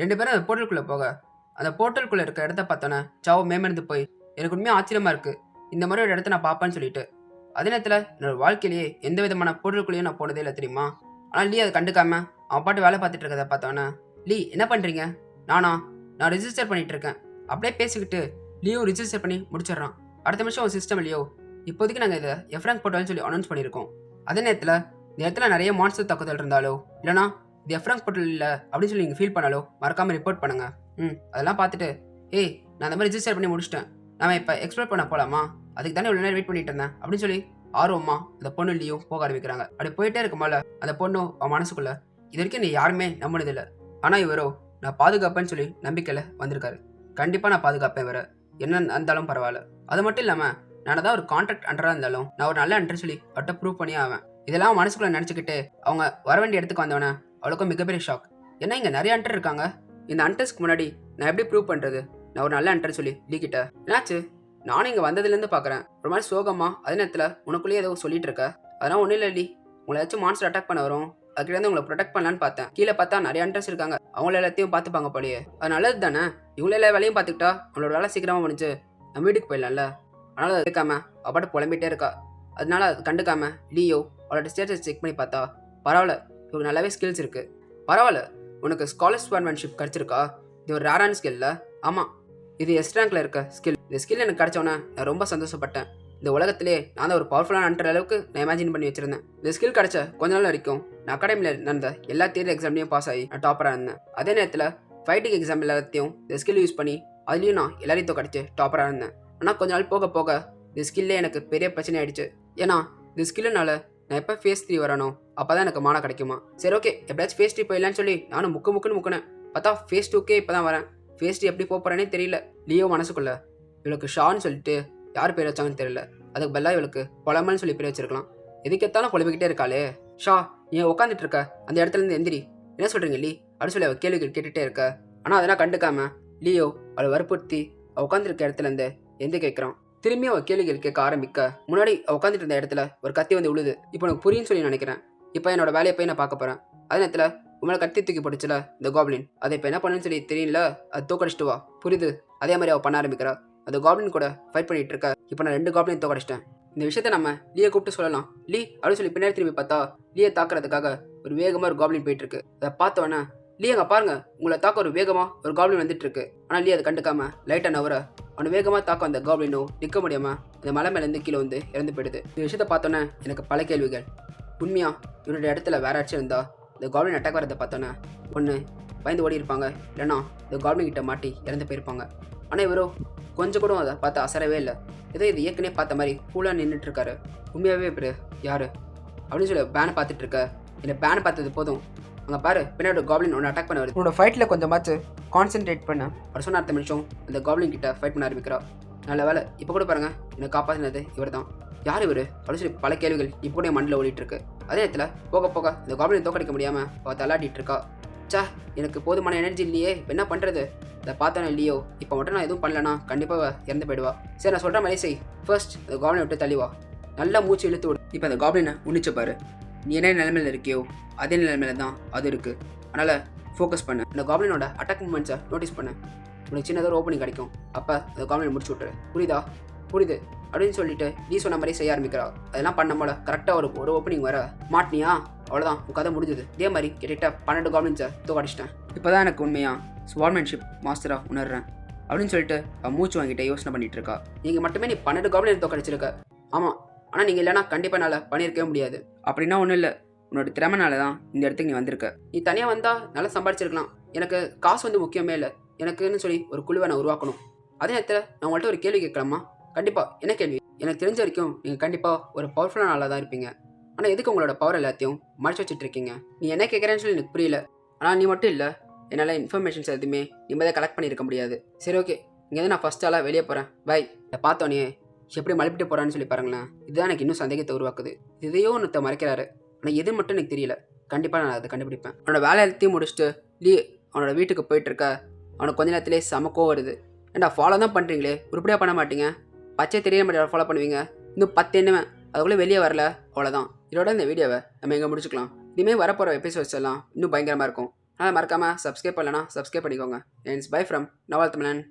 ரெண்டு பேரும் அந்த போர்ட்டலுக்குள்ளே போக. அந்த போர்ட்டலுக்குள்ளே இருக்க இடத்த பார்த்தோன்னே சாவோ மேமிருந்து போய் எனக்கு உண்மையாக ஆச்சரியமாக இருக்குது இந்த மாதிரி ஒரு இடத்த நான் பார்ப்பேன்னு சொல்லிட்டு. அதே நேரத்தில் என்னோடய வாழ்க்கையிலேயே எந்த விதமான போர்ட்டலுக்குள்ளேயும் நான் போனதே இல்லை தெரியுமா? ஆனால் லீ அதை கண்டுக்காம அவன் பாட்டு வேலை பார்த்துட்டு இருக்கதை பார்த்தோன்னே லீ என்ன பண்ணுறீங்க நானா? நான் ரிஜிஸ்டர் பண்ணிகிட்டு இருக்கேன். அப்படியே பேசிக்கிட்டு லீயும் ரிஜிஸ்டர் பண்ணி முடிச்சிடுறான். அடுத்த நிமிஷம் உன் சிஸ்டம் இல்லையோ? இப்போதைக்கு நாங்கள் இதை எஃப்ராங்க் போட்டோன்னு சொல்லி அனௌன்ஸ் பண்ணியிருக்கோம். அதே நேரத்தில் இந்த இடத்துல நிறைய மான்ஸ்டர் தாக்குதல் இருந்தாலோ? இல்லைனா இது எஃப்ராங்க் போர்ட்டல் இல்லை அப்படின்னு சொல்லி நீங்கள் ஃபீல் பண்ணாலோ மறக்காமல் ரிப்போர்ட் பண்ணுங்கள் ம் அதெல்லாம் பார்த்துட்டு ஏய் நான் அந்த மாதிரி ரிஜிஸ்டர் பண்ணி முடிச்சிட்டேன். நாம இப்போ எக்ஸ்ப்ளோர் பண்ண போகலாமா அதுக்கு தானே இவ்வளோ நேரம் வெயிட் பண்ணிட்டு இருந்தேன். அப்படின்னு சொல்லி ஆர்வமா அந்த பொண்ணு இல்லையோ போக ஆரம்பிக்கிறாங்க. அப்படி போயிட்டே இருக்கும்போல அந்த பொண்ணு அவன் மனசுக்குள்ள இது வரைக்கும் நீ யாருமே நம்பினதில்லை. ஆனால் இவரோ நான் பாதுகாப்பேன்னு சொல்லி நம்பிக்கையில் வந்திருக்காரு. கண்டிப்பாக நான் பாதுகாப்பேன் இவரை. என்ன இருந்தாலும் பரவாயில்ல. அது மட்டும் இல்லாமல் நான் தான் ஒரு கான்ட்ராக்ட் அண்டராக இருந்தாலும் நான் ஒரு நல்ல அண்டர் சொல்லி அவட்ட ப்ரூவ் பண்ணியே ஆவேன். இதெல்லாம் மனசுக்குள்ளே நினச்சிக்கிட்டு அவங்க வர வேண்டிய இடத்துக்கு வந்தவனே அவளுக்கும் மிகப்பெரிய ஷாக் ஏன்னா இங்கே நிறைய அண்டர் இருக்காங்க? இந்த அண்டர்ஸ்க்கு முன்னாடி நான் எப்படி ப்ரூவ் பண்ணுறது நான் ஒரு நல்ல அண்டர் சொல்லி லீக்கிட்ட. என்னாச்சு? நானும் இங்கே வந்ததுலேருந்து பார்க்குறேன் ஒரு மாதிரி சோகமா அதே நேரத்தில் உனக்குள்ளேயே ஏதோ சொல்லிட்டு இருக்க. அதெல்லாம் ஒன்றும் இல்லை லீ உங்களை ஏதாச்சும் மான்ஸ்டர் அட்டாக் பண்ண வரும். அதுக்கிட்டேருந்து உங்களை ப்ரொடெக்ட் பண்ணலான்னு பார்த்தேன். கீழே பார்த்தா நிறைய அண்டர்ஸ் இருக்காங்க. அவங்கள எல்லாத்தையும் பார்த்துப்பாங்க போலயே. அது நல்லது தானே? இவங்கள எல்லா வேலையும் பார்த்துக்கிட்டா அவங்களோட வேலை சீக்கிரமாக முடிஞ்சு நம்ம வீட்டுக்கு போயிடலாம்ல? அதனால் அது இருக்காம அப்பாட்ட புலம்பிகிட்டே இருக்கா. அதனால அது கண்டுக்காம லீயோ அவளோட ஸ்டேட்டஸ் செக் பண்ணி பார்த்தா பரவாயில்ல. இவங்க நல்லாவே ஸ்கில்ஸ் இருக்குது பரவாயில்ல உனக்கு ஸ்காலர்ஸ் ஸ்பான்மேன்ஷிப் கிடச்சிருக்கா? இது ஒரு ரேரான ஸ்கில்ல ஆமாம் இது எஸ் ரேங்கில் இருக்க ஸ்கில் இந்த ஸ்கில் எனக்கு கிடச்சோன்னே நான் ரொம்ப சந்தோஷப்பட்டேன். இந்த உலகத்திலே நான் தான் ஒரு பவர்ஃபுல்லான அன்ற அளவுக்கு நான் இமேஜின் பண்ணி வச்சிருந்தேன். இந்த ஸ்கில் கிடச்ச கொஞ்ச நாள் வரைக்கும் நான் அகாடமியில் நடந்த எல்லா தேர்தல் எக்ஸாம்லையும் பாஸ் ஆகி நான் டாப்பராக இருந்தேன். அதே நேரத்தில் ஃபைட்டிங் எக்ஸாம் எல்லாத்தையும் இந்த ஸ்கில் யூஸ் பண்ணி அதுலேயும் நான் எல்லாரையும் கிடச்சி டாப்பராக இருந்தேன். ஆனால் கொஞ்ச நாள் போக போக இந்த ஸ்கில்லே எனக்கு பெரிய பிரச்சனை ஆயிடுச்சு. ஏன்னா இந்த ஸ்கில்லுனால நான் எப்போ ஃபேஸ் த்ரீ வரணும்? அப்போ தான் எனக்கு மானம் கிடைக்குமா? சரி ஓகே எப்படியாச்சும் ஃபேஸ் த்ரீ போயிடலான்னு சொல்லி நானும் முக்கு முக்குன்னு முக்கினேன். பார்த்தா ஃபேஸ் டூக்கே இப்போ தான் வரேன். ஃபேஸ் த்ரீ எப்படி போகிறேனே தெரியல. லியோ மனசுக்குள்ள. இவளுக்கு ஷான்னு சொல்லிட்டு யார் பேர் வச்சாங்கன்னு தெரியல. அதுக்கு பெல்லா இவளுக்கு பொலமன்னு சொல்லி பேர் வச்சிருக்கலாம். எதுக்கெத்தாலும் புலம்பிக்கிட்டே இருக்காளே. ஷா நீ உட்காந்துட்டு இருக்க? அந்த இடத்துலேருந்து எந்திரி. என்ன சொல்கிறீங்க லீ? அப்படின்னு சொல்லி அவள் கேள்விகள் கேட்டுகிட்டே இருக்க. ஆனால் அதெல்லாம் கண்டுக்காம லியோ அவளை வற்புறுத்தி அவள் உட்காந்துருக்க இடத்துலேருந்து எந்த கேட்குறான். திரும்பியும் அவள் கேள்விகள் கேட்க ஆரம்பிக்க முன்னாடி அவள் உட்காந்துட்டு இருந்த இடத்துல ஒரு கத்தி வந்து உழுது இப்போ எனக்கு புரியும்னு சொல்லி நினைக்கிறேன். இப்போ என்னோட வேலையை போய் நான் பார்க்க போகிறேன் அதே நேரத்தில் உங்களை கத்தி தூக்கி போட்டுச்சுல இந்த காப்ளின் அதை இப்போ என்ன பண்ணுன்னு சொல்லி தெரியல. அது தூக்கடிச்சிட்டு வா. புரியுது? அதே மாதிரி அவள் பண்ண ஆரம்பிக்கிறா. அந்த காப்ளின் கூட ஃபைட் பண்ணிட்டு இருக்க. இப்போ நான் ரெண்டு காப்ளின் தோக்கடிச்சிட்டேன். இந்த விஷயத்த நம்ம லீயை கூப்பிட்டு சொல்லலாம். லீ அப்படின்னு சொல்லி பின்னாடி திரும்பி பார்த்தா லீயை தாக்குறதுக்காக ஒரு வேகமாக ஒரு காப்ளின் போயிட்டு இருக்கு. அதை பார்த்தோன்னே லியாங்க பாருங்க. உங்களை தாக்க ஒரு வேகமாக ஒரு காப்ளின் வந்துட்டு இருக்கு ஆனால் லீ அதை கண்டுக்காம லைட்டாக நவர அவனை வேகமாக தாக்க அந்த காப்ளினோ நிற்க முடியாம அந்த மலை மேலேருந்து கீழே வந்து இறந்து போயிடுது. இந்த விஷயத்த பார்த்தோன்னே எனக்கு பல கேள்விகள். உண்மையா இவனுடைய இடத்துல வேற ஆச்சும் இருந்தா இந்த காப்ளின் அட்டாக் வரதை பார்த்தோன்னே ஒன்று பயந்து ஓடி இருப்பாங்க. இல்லைன்னா இந்த காப்ளின் கிட்ட மாட்டி இறந்து போயிருப்பாங்க. ஆனால் இவரோ கொஞ்சம் கூட அதை பார்த்து அசரவே இல்லை. ஏதோ இது ஏற்கனவே பார்த்த மாதிரி கூலாக நின்றுட்டு இருக்காரு உண்மையாகவே இவர் யாரு? அப்படின்னு சொல்லி பேனை பார்த்துட்டு இருக்க. இல்லை பேனை பார்த்தது போதும். அங்கே பாரு பின்னாடி ஒரு காப்ளின் ஒன்று அட்டாக் பண்ண வருது. உன்னோட ஃபைட்டில் கொஞ்சமாச்சு கான்சென்ட்ரேட் பண்ண. ஒரு சொன்ன அடுத்த நிமிஷம் அந்த காப்ளின் கிட்ட ஃபைட் பண்ண ஆரம்பிக்கிறா. நல்ல வேலை இப்போ கூட பாருங்க என்னை காப்பாற்றினது இவர் தான் யார் இவர்? அப்படின்னு சொல்லி பல கேள்விகள் இப்போ கூட மண்ணில் ஓடிட்டு இருக்கு அதே நேரத்தில் போக போக இந்த காப்ளினை தோக்கடிக்க முடியாமல் அவள் தள்ளாடிட்டு இருக்கா. சே எனக்கு போதுமான எனர்ஜி இல்லையே என்ன பண்ணுறது இதை பார்த்தோன்னே இல்லையோ? இப்போ மட்டும் நான் எதுவும் பண்ணலனா கண்டிப்பாக இறந்து போயிடுவா. சரி நான் சொல்கிற மாதிரி செய். ஃபர்ஸ்ட் இந்த காப்ளினை விட்டு தள்ளிவா நல்லா மூச்சு இழுத்து விடு. இப்போ அந்த காப்ளினை உன்னிச்சு பாரு. நீ என்ன நிலைமையில் இருக்கியோ அதே நிலைமையில தான் அது இருக்குது அதனால் ஃபோக்கஸ் பண்ணு. அந்த காப்ளினோட அட்டாக் மூமெண்ட்ஸை நோட்டீஸ் பண்ணு. உனக்கு சின்னதாக ஒரு ஓப்பனிங் கிடைக்கும். அப்போ அந்த காப்ளினை முடிச்சு விட்டுரு. புரியுதா? புரியுது. அப்படின்னு சொல்லிட்டு நீ சொன்ன மாதிரி செய்ய ஆரம்பிக்கிறா. அதெல்லாம் பண்ண போல கரெக்டாக ஒரு ஒரு ஓப்பனிங் வர மாட்டினியா? அவ்வளோதான் உன் கதை முடிஞ்சது. இதே மாதிரி கிட்ட பன்னெண்டு காப்ளின்ஸை தோக்கடிச்சிட்டேன். இப்போ தான் எனக்கு உண்மையாக ஸ்வார்மேன்ஷிப் மாஸ்டராக உணர்றேன். அப்படின்னு சொல்லிட்டு மூச்சு வாங்கிட்ட யோசனை பண்ணிட்டு இருக்கா. நீங்கள் மட்டுமே நீ பன்னெண்டு காப்ளின் தோக்கடிச்சிருக்க. ஆமாம் ஆனால் நீங்கள் இல்லைனா கண்டிப்பாக என்னால் பண்ணியிருக்கவே முடியாது. அப்படின்னா ஒன்றும் இல்லை. உன்னோட திறமைனால தான் இந்த இடத்துக்கு நீ வந்திருக்க. நீ தனியாக வந்தால் நல்லா சம்பாதிச்சிருக்கலாம் எனக்கு காசு வந்து முக்கியமே இல்லை. எனக்குன்னு சொல்லி ஒரு குழுவை நான் உருவாக்கணும். அதே நேரத்தில் நான் உங்கள்கிட்ட ஒரு கேள்வி கேட்கலாமா? கண்டிப்பாக என்ன கேள்வி? எனக்கு தெரிஞ்ச வரைக்கும் நீங்கள் கண்டிப்பாக ஒரு பவர்ஃபுல்லான ஆளாக தான் இருப்பீங்க. ஆனால் எதுக்கு உங்களோட பவர் எல்லாத்தையும் மறைச்சு வச்சுட்டு இருக்கீங்க நீ என்ன கேட்குறேன்னு சொல்லி எனக்கு புரியல. ஆனால் நீ மட்டும் இல்லை. என்னால் இன்ஃபர்மேஷன்ஸ் எதுவுமே நிம்மதியாக கலெக்ட் பண்ணியிருக்க முடியாது. சரி ஓகே இங்கேருந்து நான் ஃபஸ்ட் ஆளாக வெளியே போகிறேன் பை இதை பார்த்தோன்னே எப்படி மழுப்பிட்டு போகிறான்னு சொல்லி பாருங்களேன். இதுதான் எனக்கு இன்னும் சந்தேகத்தை உருவாக்குது. இதையோ ஒன்றத்தை மறைக்கிறாரு. ஆனால் எது மட்டும் எனக்கு தெரியல. கண்டிப்பாக நான் அதை கண்டுபிடிப்பேன். அவனோட வேலை எல்லாத்தையும் முடிச்சுட்டு லீ அவனோட வீட்டுக்கு போயிட்டு இருக்க அவனுக்கு கொஞ்ச நேரத்திலே செமக்கோ வருது. ஏன்டா ஃபாலோ தான் பண்ணுறீங்களே உருப்படியாக பண்ண மாட்டீங்க? பச்சை தெரிய மாட்டேன் ஃபாலோ பண்ணுவீங்க? இன்னும் பத்து எண்ணுவேன் அதுக்குள்ளே வெளியே வரல. அவ்வளோதான் இதோட இந்த வீடியோவை நம்ம எங்கே முடிச்சுக்கலாம். இனிமேல் வரப்போகிற எபிசோட்ஸ் எல்லாம் இன்னும் பயங்கரமாக இருக்கும். அதனால் மறக்காமல் சப்ஸ்கிரைப் பண்ணலனா சப்ஸ்கிரைப் பண்ணிக்கோங்க. என்ஸ் பை ஃப்ரம் நவால் தமிழன்.